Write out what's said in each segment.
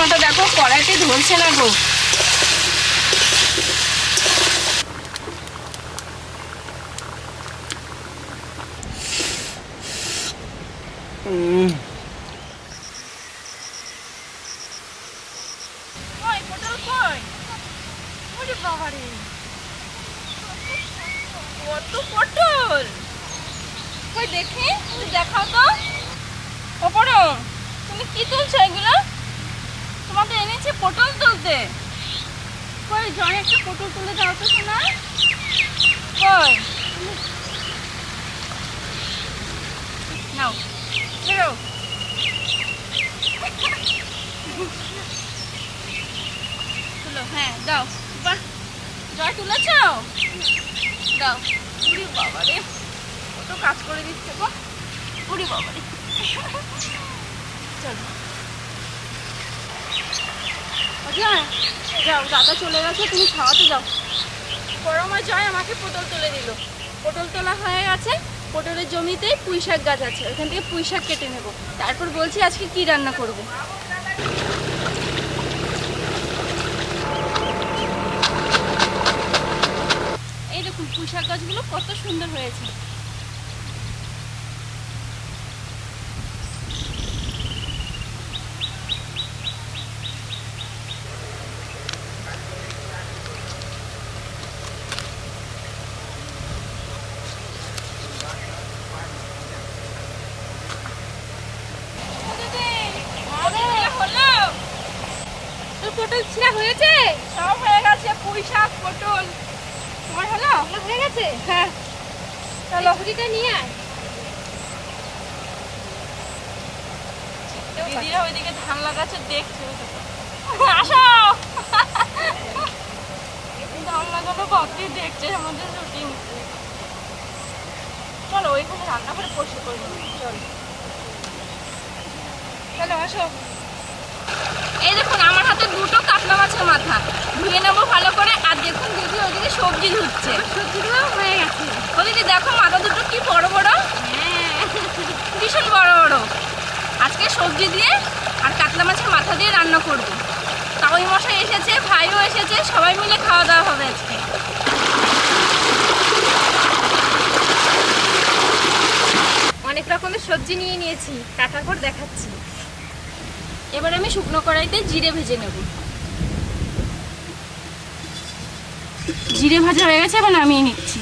মাথা দেখো কড়াইতে ধরছে না গো। দেখি দেখাও তো। ওপরো তুমি কি তুলছো এগুলো? তোমাদের এনেছি পটল তুলতে। কই জয় একটা পটল তুলে দাও তো শোনা কই? নাও বেরো তুলো হ্যাঁ দাও। বাহ জয় তুলেছ? দাও। উড়ি বাবা রে কত কাজ করে দিচ্ছে গো। উড়ি বাবা রে চলো। যাও, দাদা চলে গেছে, তুমি খাওয়াতে যাও। গরমে জয় আমাকে পটল তুলে দিল। পটল তোলা হয়ে গেছে, পটলের জমিতেই পুঁই শাক গাছ আছে, ওখান থেকে পুঁই শাক কেটে নেব। তারপর বলছি আজকে কি রান্না করব? এই দেখুন, পুঁই শাক গাছগুলো কত সুন্দর হয়েছে তোর পটল ছিঁড়া হয়েছে? সব হয়ে গেছে পুঁই শাক পটল। তোমার হলো? হয়ে গেছে। হ্যাঁ। চলো হুড়িটা নিয়ে আয়। দিদিরা ওইদিকে ধান লাগাচ্ছে দেখছে আসো! ধান লাগানো বাকি দেখছে আমাদের চলো ওইখানে রান্না করে পরিষ্কার করে চলো। চলো আসো। এই দেখুন কাতলা মাছের মাথা। ধুয়ে নেব ভালো করে আর দেখুন দিদি ওদিকে সবজি ধুচ্ছে। সবজিগুলো হয়ে গেছে। ও দিদি দেখো মাথা দুটো কি বড় বড়। ভীষণ বড় বড়। আজকে সবজি দিয়ে আর কাতলা মাছের মাথা দিয়ে রান্না করব। তাওই মশাই এসেছে ভাইও এসেছে সবাই মিলে খাওয়া দাওয়া হবে আজকে। অনেক রকমের সবজি নিয়ে নিয়েছি কাটার পর দেখাচ্ছি। এবার আমি শুকনো কড়াইতে জিরে ভেজে নেব। জিরে ভাজা হয়ে গেছে এবার নামিয়ে নিচ্ছি।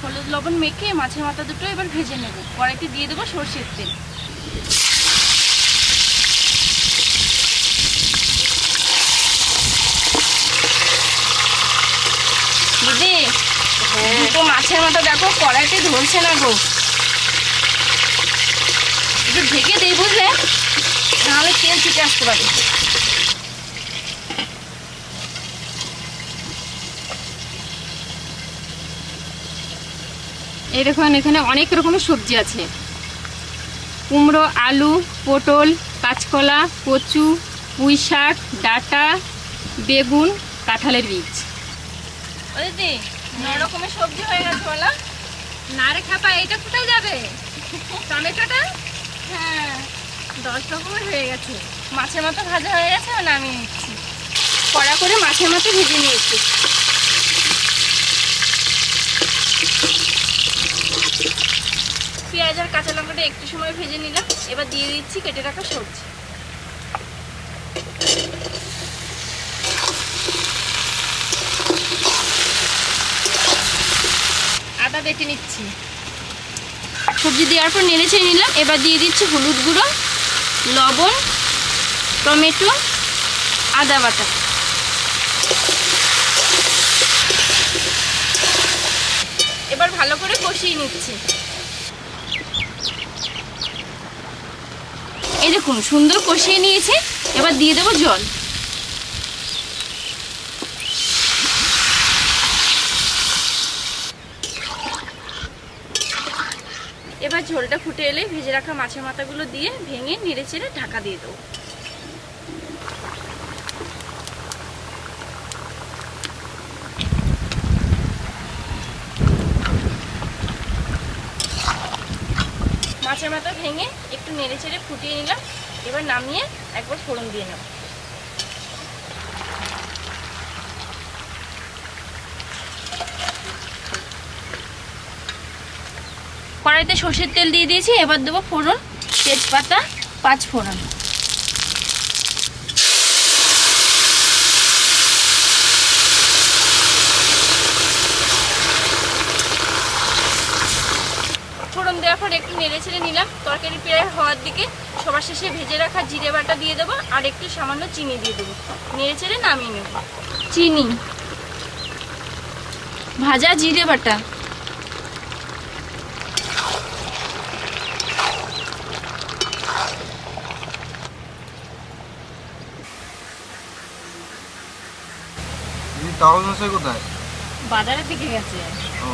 হলুদ লবণ মেখে মাছের মাথা দুটো এবার ভেজে নেব। কড়াইতে দিয়ে দেবো সর্ষের তেল। দিদি দুটো মাছের মাথা দেখো কড়াইতে ধরছে না গো। একটু ঢেকে দিই বুঝলে? নাহলে তেল ছিটে আসতে পারে। এই দেখুন এখানে অনেক রকমের সবজি আছে। কুমড়ো আলু পটল কাঁচকলা কচু পুঁই শাক ডাঁটা বেগুন কাঁঠালের বীজ। দিদি রকমের সবজি হয়ে গেছে বলা। না রে খাপা এটা কোথায় যাবে? টমেটোটা? হ্যাঁ। দশ রকমের হয়ে গেছে। মাছের মতো ভাজা হয়ে গেছে নামিয়ে নিচ্ছি। কড়া করে মাছের মতো ভেজে নিয়েছি। পেঁয়াজ আর কাঁচা লঙ্কাটা একটু সময় ভেজে নিলাম। এবার দিয়ে দিচ্ছি কেটে রাখা সবজি। আদা বেটে নিচ্ছি। সবজি দেওয়ার পর নেড়ে ছেড়ে নিলাম। এবার দিয়ে দিচ্ছি হলুদ গুঁড়ো। লবণ, টমেটো, আদা বাটা। এবার ভালো করে কষিয়ে নিচ্ছি। এই দেখুন, সুন্দর কষিয়ে নিয়েছে। এবার দিয়ে দেবো জল। এবার ঝোলটা ফুটে এলে ভেজে রাখা মাছের মাথাগুলো দিয়ে ভেঙে নেড়ে চেড়ে ঢাকা দিয়ে দেবো। মাছের মাথা ভেঙে একটু নেড়ে চেড়ে ফুটিয়ে নিলাম। এবার নামিয়ে একবার ফোড়ন দিয়ে নেব। কড়াইতে সর্ষের তেল দিয়ে দিয়েছি, এবার দেবো ফোড়ন, তেজপাতা, পাঁচ ফোড়ন। ফোড়ন দেওয়ার পর একটু নেড়ে ছেড়ে নিলাম, তরকারি প্রায় হওয়ার দিকে। সবার শেষে ভেজে রাখা জিরে বাটা দিয়ে দেবো, আর একটু সামান্য চিনি দিয়ে দেবো। নেড়ে ছেড়ে নামিয়ে নেব। চিনি। ভাজা জিরে বাটা। মশাই কোথায়? বাজারের দিকে গেছে। ও।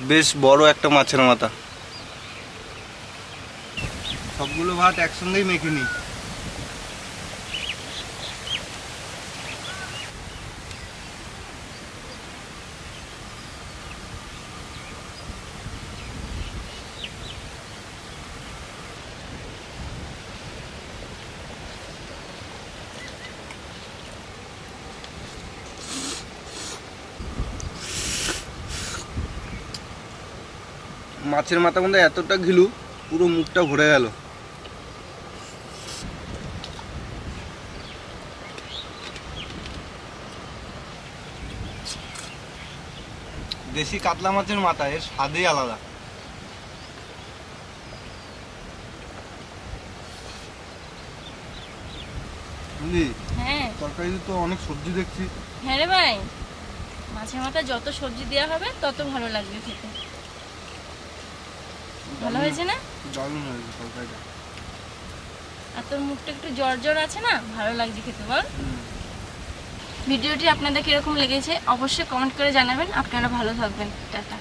বেশ বড় একটা মাছের মাথা। সবগুলো ভাত একসঙ্গেই মেখে নিই মাছের মাথা মধ্যে এতটা ঘিলু পুরো মুখটা ভরে গেল। দেশি কাতলা মাছের মাথা এর স্বাদই আলাদা। হ্যাঁ। তো অনেক সবজি দেখছি। হ্যাঁ রে ভাই। মাছের মাথা যত সবজি দেওয়া হবে তত ভালো লাগবে খেতে। ভালো হয়েছে না? দারুণ হয়েছে তরকারিটা আর তোর মুখটা একটু জ্বর জ্বর আছে না? ভালো লাগছে খেতে বল। ভিডিওটি আপনাদের কীরকম লেগেছে অবশ্যই কমেন্ট করে জানাবেন। আপনারা ভালো থাকবেন। টাটা।